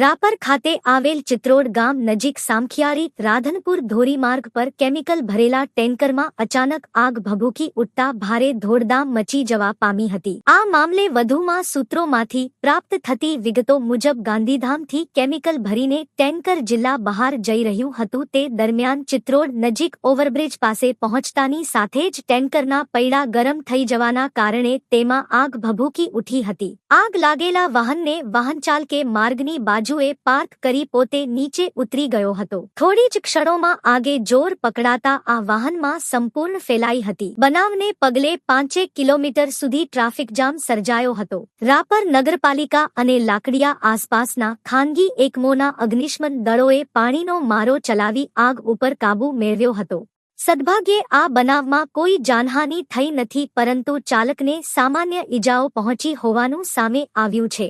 રાપર ખાતે આવેલ ચિત્રોડ ગામ નજીક સામખિયારી, રાધનપુર ધોરીમાર્ગ પર કેમિકલ ભરેલા ટેન્કરમાં અચાનક આગ ભભૂકી ઉઠતા ભારે ધોડધામ મચી જવા પામી હતી. આ મામલે વધુમાં સૂત્રોમાંથી પ્રાપ્ત થતી વિગતો મુજબ ગાંધીધામથી કેમિકલ ભરીને ટેન્કર જિલ્લા બહાર જઈ રહ્યું હતું તે દરમિયાન ચિત્રોડ નજીક ઓવરબ્રિજ પાસે પહોંચતાની સાથે જ ટેન્કરના પૈડા ગરમ થઈ જવાના કારણે તેમાં આગ ભભૂકી ઉઠી હતી. આગ લાગેલા વાહનને વાહન ચાલકે માર્ગની બાજુએ પાર્ક કરી પોતે નીચે ઉતરી ગયો હતો. થોડી જ ક્ષણોમાં આગે જોર પકડાતા આ વાહનમાં સંપૂર્ણ ફેલાઈ હતી. બનાવને પગલે પાંચેક કિલોમીટર સુધી ટ્રાફિક જામ સર્જાયો હતો. રાપર નગરપાલિકા અને લાકડિયા આસપાસના ખાનગી એકમોના અગ્નિશમન દળોએ પાણીનો મારો ચલાવી આગ ઉપર કાબૂ મેળવ્યો હતો. સદભાગ્યે આ બનાવમાં કોઈ જાનહાનિ થઈ નથી પરંતુ ચાલકને સામાન્ય ઈજાઓ પહોંચી હોવાનું સામે આવ્યું છે.